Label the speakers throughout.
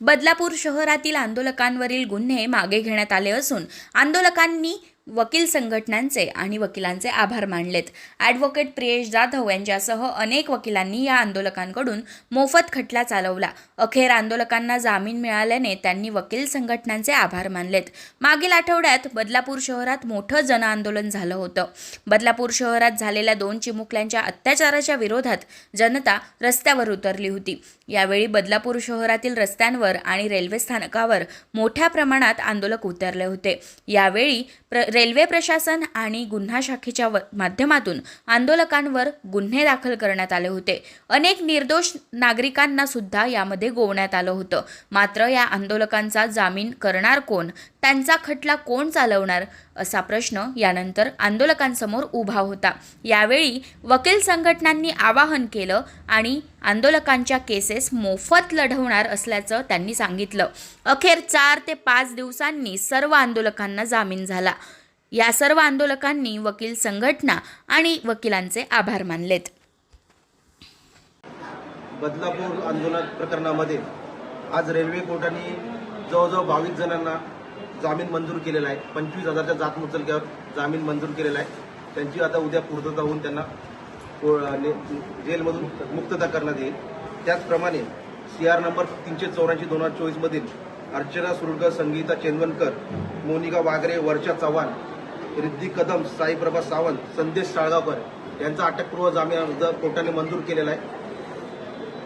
Speaker 1: बदलापूर शहरातील आंदोलकांवरील गुन्हे मागे घेण्यात आले असून आंदोलकांनी वकील संघटनांचे आणि वकिलांचे आभार मानलेत. ॲडव्होकेट प्रियेश जाधव यांच्यासह अनेक वकिलांनी या आंदोलकांकडून मोफत खटला चालवला. अखेर आंदोलकांना जामीन मिळाल्याने त्यांनी वकील संघटनांचे आभार मानलेत. मागील आठवड्यात बदलापूर शहरात मोठं जनआंदोलन झालं होतं. बदलापूर शहरात झालेल्या दोन चिमुकल्यांच्या अत्याचाराच्या विरोधात जनता रस्त्यावर उतरली होती. यावेळी बदलापूर शहरातील रस्त्यांवर आणि रेल्वे स्थानकावर मोठ्या प्रमाणात आंदोलक उतरले होते. यावेळी प्र रेल्वे प्रशासन आणि गुन्हा शाखेच्या माध्यमातून आंदोलकांवर गुन्हे दाखल करण्यात आले होते. अनेक निर्दोष नागरिकांना सुद्धा यामध्ये गोवण्यात आलं होतं. मात्र या आंदोलकांचा जामीन करणार कोण? त्यांचा खटला कोण चालवणार? असा प्रश्न यानंतर आंदोलकांसमोर उभा होता. यावेळी वकील संघटनांनी आवाहन केलं आणि आंदोलकांच्या केसेस मोफत लढवणार असल्याचं त्यांनी सांगितलं. अखेर चार ते पाच दिवसांनी सर्व आंदोलकांना जामीन झाला. या सर्व आंदोलकांनी वकील संघटना आणि वकिलांचे आभार मानलेत.
Speaker 2: बदलापूर आंदोलन प्रकरणामध्ये आज रेल्वे कोर्टाने जवळजवळ बावीस जणांना जामीन मंजूर केलेला आहे. पंचवीस हजारच्या जात मुचलक्यावर जामीन मंजूर केलेला आहे. त्यांची आता उद्या पूर्तता होऊन त्यांना को- ने- जेलमधून मुक्तता करण्यात येईल. त्याचप्रमाणे सी आर नंबर तीनशे चौऱ्याऐंशी दोन हजार चोवीसमधील अर्चना सुरडकर संगीता चेंदवनकर मोनिका वागरे वर्षा चव्हाण रिद्धी कदम साईप्रभा सावंत संदेश साळगावकर यांचा अटकपूर्व जामीन अर्ज कोर्टाने मंजूर केलेला आहे.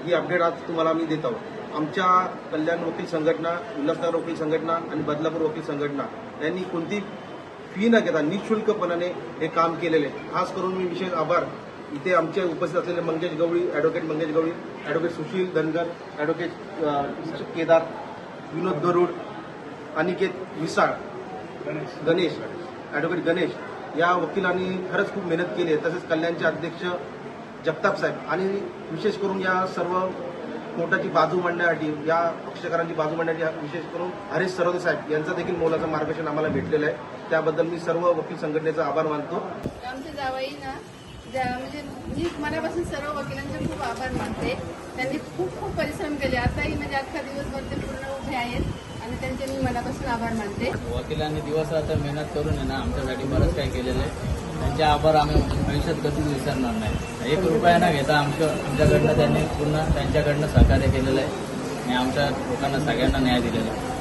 Speaker 2: ही अपडेट आज तुम्हाला आम्ही देत आहोत. आमच्या कल्याण वकील संघटना उल्हासनगर वकील संघटना आणि बदलापूर वकील संघटना यांनी कोणती फी न घेता निशुल्कपणाने हे काम केलेले. खास करून मी विशेष आभार इथे आमचे उपस्थित असलेले Mangesh Gawali advocate Mangesh Gawali advocate Sushil Dhangar advocate Kedar Vinod Garud Aniket Visal Ganesh advocate Ganesh या वकिलांनी खरंच खूप मेहनत केली आहे तसेच कल्याणचे अध्यक्ष जगताप साहेब आणि विशेष करून या सर्व कोर्टाची बाजू मांडण्यासाठी या पक्षकारांची बाजू मांडण्यासाठी विशेष करून हरीश सरोदे साहेब यांचं देखील मोलाचं मार्गदर्शन आम्हाला भेटलेलं आहे. त्याबद्दल मी सर्व वकील संघटनेचा आभार मानतो.
Speaker 3: आमचे जावई ना ज्या म्हणजे मी मनापासून सर्व वकिलांचे खूप आभार मानते. त्यांनी खूप खूप परिश्रम केले. आताही म्हणजे अख्खा दिवसभर ते पूर्ण उभे आहेत आणि त्यांचे मी मनापासून आभार मानते.
Speaker 4: वकिलांनी दिवस रात्र मेहनत करून आहे ना आमच्यासाठी बरंच काही केलेलं आहे. त्यांचे आभार आम्ही भविष्यात कधीच विसरणार नाही. एक रुपया न घेता आमच्या आमच्याकडनं त्यांनी पूर्ण त्यांच्याकडनं सहकार्य केलेलं आहे. आणि आमच्या लोकांना सगळ्यांना न्याय दिलेला आहे.